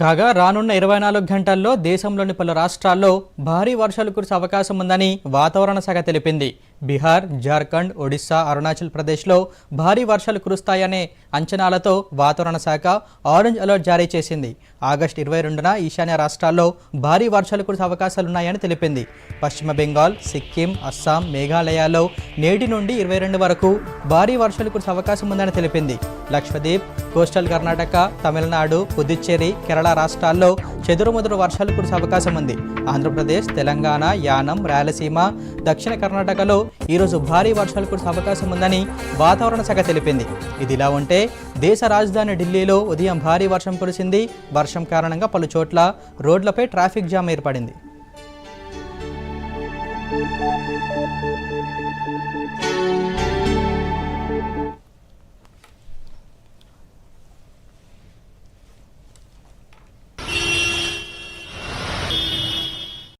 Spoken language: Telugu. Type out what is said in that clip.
కాగా రానున్న ఇరవై నాలుగు గంటల్లో దేశంలోని పలు రాష్ట్రాల్లో భారీ వర్షాలు కురిసే అవకాశం ఉందని వాతావరణ శాఖ తెలిపింది. బీహార్ జార్ఖండ్ ఒడిశా అరుణాచల్ ప్రదేశ్లో భారీ వర్షాలు కురుస్తాయనే అంచనాలతో వాతావరణ శాఖ ఆరెంజ్ అలర్ట్ జారీ చేసింది. ఆగస్టు ఇరవై రెండున ఈశాన్య రాష్ట్రాల్లో భారీ వర్షాలు కురిసే అవకాశాలున్నాయని తెలిపింది. పశ్చిమ బెంగాల్ సిక్కిం అస్సాం మేఘాలయాల్లో నేటి నుండి ఇరవై రెండు వరకు భారీ వర్షాలు కురిసే అవకాశం ఉందని తెలిపింది. లక్షద్వీప్ కోస్టల్ కర్ణాటక తమిళనాడు పుదుచ్చేరి కేరళ రాష్ట్రాల్లో చెదురుమదురు వర్షాలు కురిసే అవకాశం ఉంది. ఆంధ్రప్రదేశ్ తెలంగాణ యానం రాయలసీమ దక్షిణ కర్ణాటకలో ఈరోజు భారీ వర్షాలు కురిసే అవకాశం ఉందని వాతావరణ శాఖ తెలిపింది. ఇదిలా ఉంటే దేశ రాజధాని ఢిల్లీలో ఉదయం భారీ వర్షం కురిసింది. వర్షం కారణంగా పలు చోట్ల రోడ్లపై ట్రాఫిక్ జామ్ ఏర్పడింది.